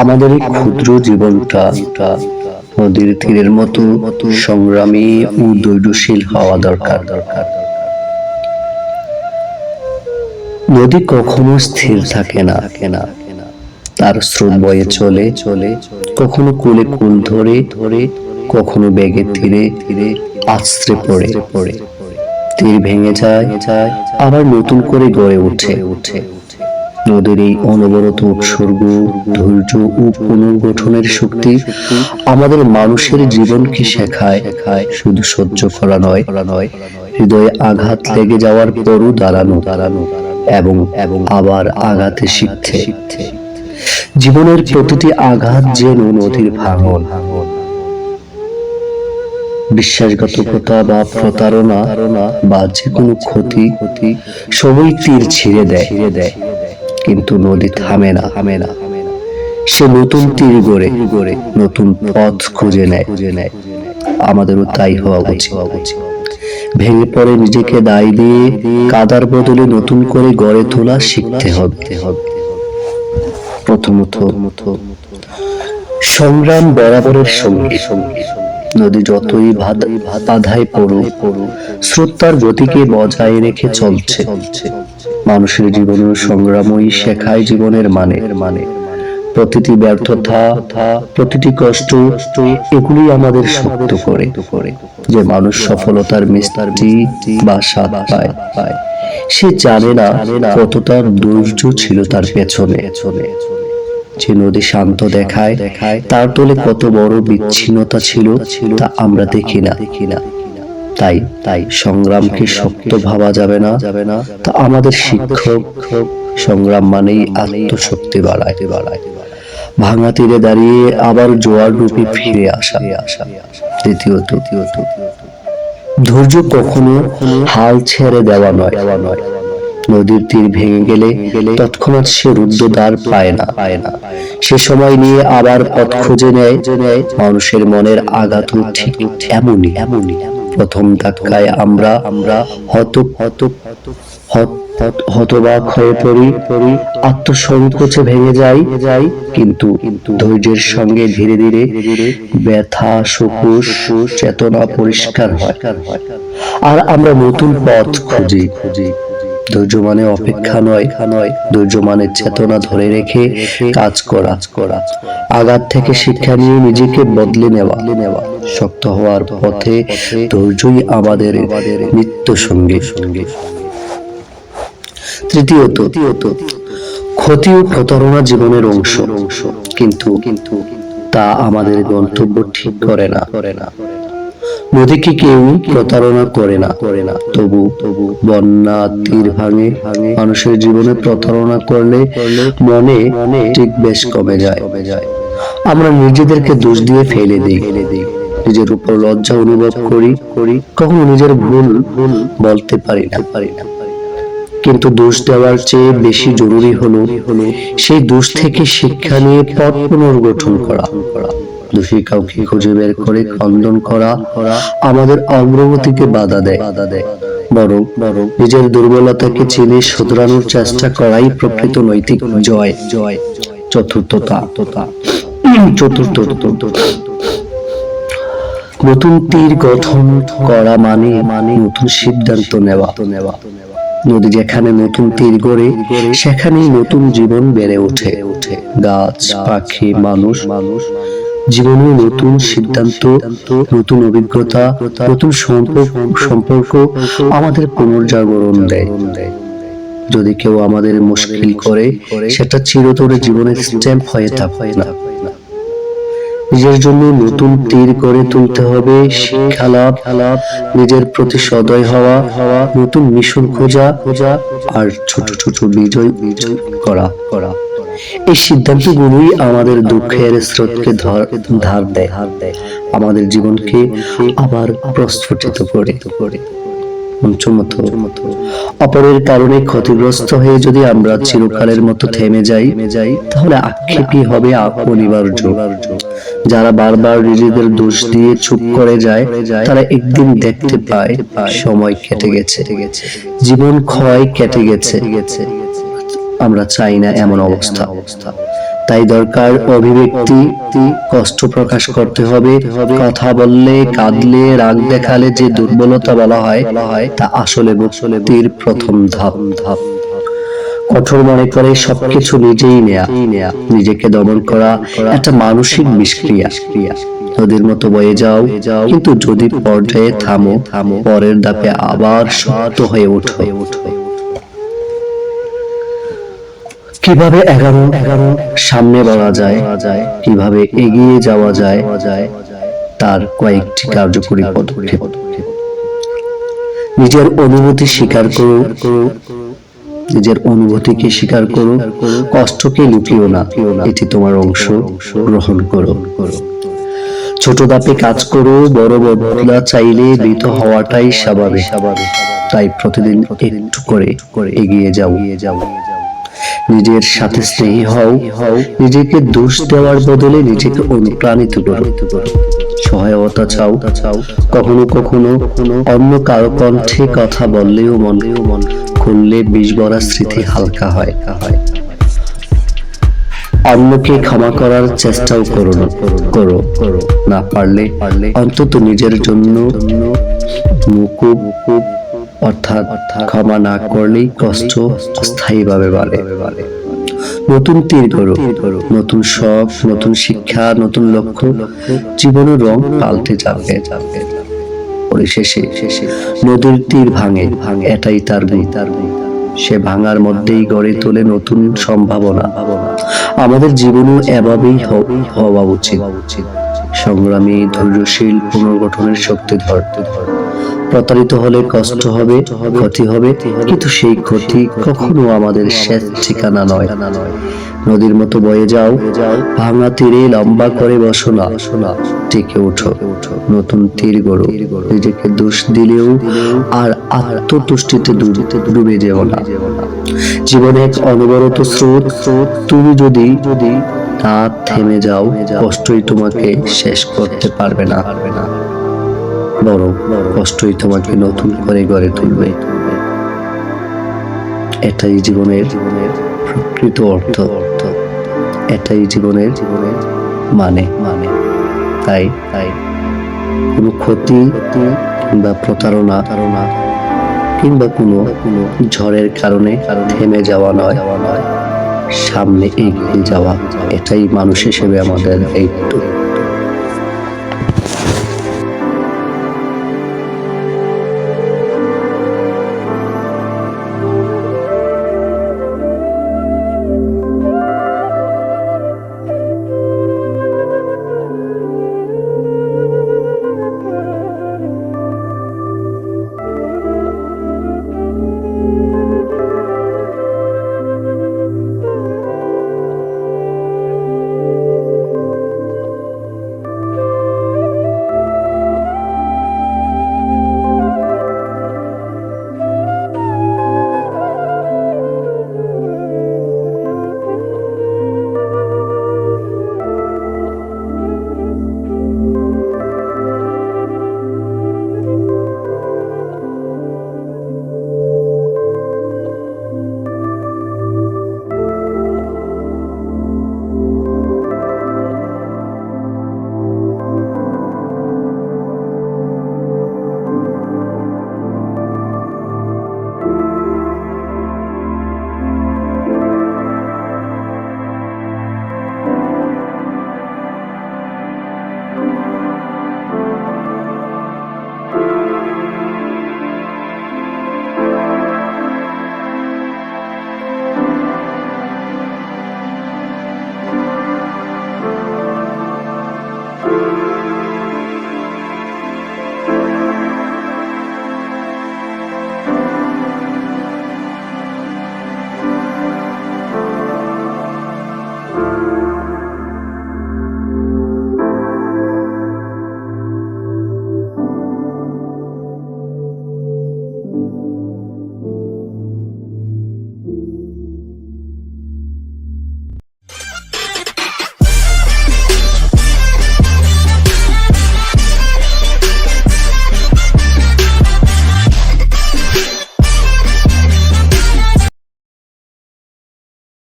আমাদের ক্ষুদ্র জীবনটা নদীর তীরের মতো সংগ্রামী ও দৈর্যশীল হওয়া দরকার। দরকার নদী কখনো স্থির থাকে না। না তার স্রোত বয়ে চলে। চলে কখনো কুলে কুল ধরে ধরে কখনো বেগে ধীরে ধীরে আশ্রে পড়ে। পড়ে তীর ভেঙে যায় যায় আবার নতুন করে গড়ে উঠে। ওঠে নদীর এই অনবরত উৎসর্গ, ধৈর্য ও পুনর্গঠনের শক্তি আমাদের মানুষের জীবনকে শেখায় শেখায় শুধু সহ্য করা নয় নয় হৃদয়ে আঘাত লেগে যাওয়ার পরও দাঁড়ানো দাঁড়ানো এবং এবং আবার আঘাতে শিখতে। জীবনের প্রতিটি আঘাত যেন নদীর ভাঙন। বিশ্বাসঘাতকতা বা প্রতারণা বা যে কোনো ক্ষতি সবই তীর ছিঁড়ে দেয় দেয়। কিন্তু নদী থামে না। থামে না সে নতুন তীর গড়ে গড়ে নতুন পথ খুঁজে নেয়। খুঁজে নেয় আমাদেরও তাই হওয়া উচিত। ভেঙে পড়ে নিজেকে দায় দিয়ে কাদার বদলে নতুন করে গড়ে তোলা শিখতে হবে। প্রথমত, সংগ্রাম বরাবরের সঙ্গে। নদী যতই বাধা- বাধায় পড়ুক পড়ুক স্রোত তার গতিকে বজায় রেখে চলছে চলছে। মানুষের জীবনের সংগ্রামই শেখায় জীবনের মানে। মানে প্রতিটি ব্যর্থতা, প্রতিটি কষ্ট এগুলি আমাদের শক্ত করে, যে মানুষ সফলতার মিস্তারটি বা স্বাদ পায়। পায় সে জানে না কতটা ধৈর্য ছিল তার পেছনে। যে নদী শান্ত দেখায় দেখায় তার তোলে কত বড় বিচ্ছিন্নতা ছিল তা আমরা দেখি না দেখি না। তাই তাই সংগ্রামকে শক্ত ভাবা যাবে না। যাবে না। তা আমাদের শিক্ষক সংগ্রাম মানেই আত্মশক্তি বাড়ায়। বাড়ায়। ভাঙা তীরে দাঁড়িয়ে আবার জোয়ার রূপে ফিরে আসা। আসা। তৃতীয়ত ধৈর্য কখনো হাল ছেড়ে দেওয়া নয়। দেওয়া নয়। নদীর তীর ভেঙে গেলে তৎক্ষণাৎ সে রুদ্ধ দ্বার পায় না। পায় না। সে সময় নিয়ে আবার পথ খুঁজে নেয়। মানুষের মনের আঘাত ঠিক এমনই। এমনই। প্রথম ধাক্কায় আমরা আমরা হত হত হত হত- হতবাক হয়ে পড়ি। পড়ি আত্মসংকোচে ভেঙে যাই। যাই কিন্তু ধৈর্যের সঙ্গে ধীরে ধীরে ব্যথা সুকুশ চেতনা পরিষ্কার হয়। আর আমরা নতুন পথ খুঁজি খুঁজি। ধৈর্য মানে অপেক্ষা নয় নয় ধৈর্য মানে চেতনা ধরে রেখে কাজ করা। করা আঘাত থেকে শিক্ষা নিয়ে নিজেকে বদলে নেওয়া। নেওয়া শক্ত হওয়ার পথে ধৈর্যই আমাদের নিত্য সঙ্গে সঙ্গে তৃতীয়ত তৃতীয়ত ক্ষতি ও প্রতারণা জীবনের অংশ। অংশ কিন্তু কিন্তু তা আমাদের গন্তব্য ঠিক করে না করে না। নদীকে কেউ প্রতারণা করে না। করে না তবু তবু বন্যা, তীর ভাঙে। ভাঙে মানুষের জীবনে প্রতারণা করলে মনে মনে ঠিক বেশ কমে যায়। কমে যায় আমরা নিজেদেরকে দোষ দিয়ে ফেলে দিই। ফেলে দিই নিজের উপর লজ্জা অনুভব করি। করি কখনো নিজের ভুল ভুল বলতে পারি না পারি না। কিন্তু দোষ দেওয়ার চেয়ে বেশি জরুরি হলো সেই দোষ থেকে শিক্ষা নিয়ে পথ পুনর্গঠন করা। দোষী কাউকে খুঁজে বের করে খণ্ডন করা আমাদের অগ্রগতিকে বাধা দেয়। বাধা দেয় বরং বরং নিজের দুর্বলতাকে চিনে শুধরানোর চেষ্টা করাই প্রকৃত নৈতিক জয়। জয় চতুর্থতা। তোতা চতুর্থ নতুন তীর গঠন করা মানে মানে নতুন সিদ্ধান্ত নেওয়া। নেওয়া নদী যেখানে নতুন তীর গড়ে, সেখানেই নতুন জীবন বেড়ে ওঠে। ওঠে গাছ, পাখি মানুষ মানুষ জীবনে নতুন সিদ্ধান্ত, নতুন অভিজ্ঞতা, নতুন সম্পর্ক সম্পর্ক আমাদের পুনর্জাগরণ দেয়। যদি কেউ আমাদের মুশকিল করে, সেটা চিরতরে জীবনের স্ট্যাম্প হয়ে থাকে না। নিজের জন্য নতুন তীর করে তুলতে হবে, শিক্ষা লাভ লাভ নিজের প্রতি সদয় হওয়া হওয়া নতুন মিশন খোঁজা খোঁজা আর ছোট ছোট বিজয় বিজয় করা করা। এই সিদ্ধান্তগুলোই আমাদের দুঃখের স্রোতকে ধর- ধার দেয়। আমাদের জীবনকে আবার প্রস্ফুটিত করে। অপরের কারণে ক্ষতিগ্রস্ত হয়ে যদি আমরা চিরকালের মতো থেমে যাই যাই তাহলে আক্ষেপই হবে অনিবার্য যারা বারবার নিজেদের দোষ দিয়ে চুপ করে যায়, তারা একদিন দেখতে পায় সময় কেটে গেছে। জীবন ক্ষয় কেটে গেছে। আমরা চাই না এমন অবস্থা অবস্থা। তাই দরকার অভিব্যক্তি, কষ্ট প্রকাশ করতে হবে, কথা বললে, কাঁদলে, রাগ দেখালে যে দুর্বলতা বলা হয়, তা আসলে মুক্তির প্রথম ধাপ। ধাপ কঠোর মনে করে সবকিছু নিজেই নেয়া, নিজেকে দমন করা একটা মানসিক বিষক্রিয়া নদীর মতো বয়ে যাও, কিন্তু যদি পর্যায়ে থামো থামো পরের দাপে আবার শক্ত হয়ে ওঠো। কীভাবে এগারো এগারো সামনে বলা যায়, কীভাবে এগিয়ে যাওয়া যায়, তার কয়েকটি কার্যকরী পদক্ষেপ। নিজের অনুভূতি স্বীকার করো নিজের অনুভূতিকে স্বীকার করো কষ্টকে লুকিও না। এটি তোমার অংশ। গ্রহণ করো। ছোট ধাপে কাজ করো। বড় বদলা চাইলে মৃত হওয়াটাই স্বাভাবিক। স্বাভাবিক তাই প্রতিদিন একটু করে করে এগিয়ে যাও এগিয়ে যাও। নিজের সাথে স্নেহী হও হও নিজেকে দোষ দেওয়ার বদলে নিজেকে অনুপ্রাণিত করো। সহায়তা চাও চাও কখনো কখনো অন্য কারও কণ্ঠে কথা বললেও মনেও মন খুললে বিষ ভরা স্মৃতি হালকা হয়। অন্যকে ক্ষমা করার চেষ্টাও করো না করো না পারলে পারলে অন্তত নিজের জন্য মুকুব অর্থাৎ ক্ষমা না করলেই কষ্ট অস্থায়ীভাবে বাড়ে। নতুন তীর করো নতুন শখ, নতুন শিক্ষা, নতুন লক্ষ্য, জীবনের রং পাল্টে যাবে। পরিশেষে, নদীর তীর ভাঙে ভাঙে এটাই তার তার সে ভাঙার মধ্যেই গড়ে তোলে নতুন সম্ভাবনা। আমাদের জীবনও এভাবেই হওয়া উচিত। সংগ্রামী, ধৈর্যশীল, পুনর্গঠনের শক্তি ধরতে ধর প্রতারিত হলে কষ্ট হবে, ক্ষতি হবে, কিন্তু সেই ক্ষতি কখনো আমাদের শেষ ঠিকানা নয়। নদীর মতো বয়ে যাও, ভাঙা তীরে লম্বা করে বসো না টিকে ওঠো, নতুন তীর গড়ো, নিজেকে দোষ দিলেও আর আত্মতুষ্টিতে ডুবে ডুবে যেও না। জীবনে এক অনবরত স্রোত স্রোত তুমি যদি যদি তা থেমে যাও, কষ্টই তোমাকে শেষ করতে না পারবে না। বরং কষ্টই তোমাকে নতুন করে গড়ে তুলবে। এটাই জীবনের প্রকৃত অর্থ। অর্থ এটাই জীবনের জীবনের মানে। মানে তাই তাই কোনো ক্ষতি কিংবা প্রতারণা ধারণা কিংবা কোনো কোনো ঝড়ের কারণে থেমে যাওয়া নয়। সামনে এগিয়ে যাওয়া, এটাই মানুষ হিসেবে আমাদের দায়িত্ব।